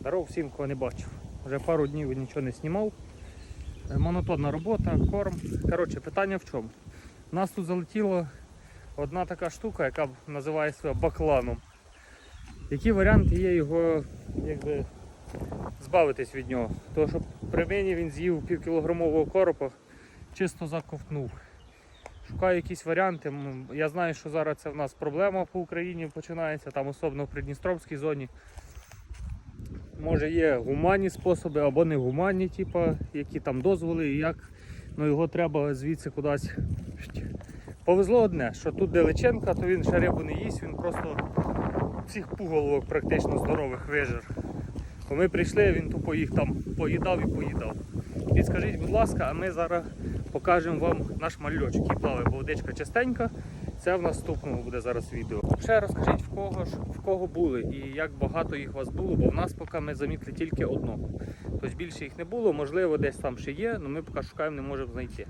Здоров всім, кого не бачив. Вже пару днів нічого не знімав. Е, Монотонна робота, корм. Коротше, питання в чому? У нас тут залетіла одна така штука, яка називає себе бакланом. Які варіанти є його якби, збавитись від нього? Тому що при мені він з'їв півкілограмового коропа, чисто заковтнув. Шукаю якісь варіанти. Я знаю, що зараз це в нас проблема по Україні починається, там особливо в Придністровській зоні. Може є гуманні способи або не гуманні, типу, які там дозволи і як. Ну його треба звідси кудись. Повезло одне, що тут де личенка, то він ще рибу не їсть, він просто всіх пуголовок практично здорових вижер. Бо ми прийшли, він тупо їх там поїдав і поїдав. І скажіть, будь ласка, а ми зараз покажемо вам наш мальочок, який плаває, бо водичка чистенька. Це в наступному буде зараз відео. Ще розкажіть, в кого ж в кого були і як багато їх вас було, бо в нас поки ми замітили тільки одного. Тобто більше їх не було, можливо, десь там ще є, але ми поки шукаємо, не можемо знайти.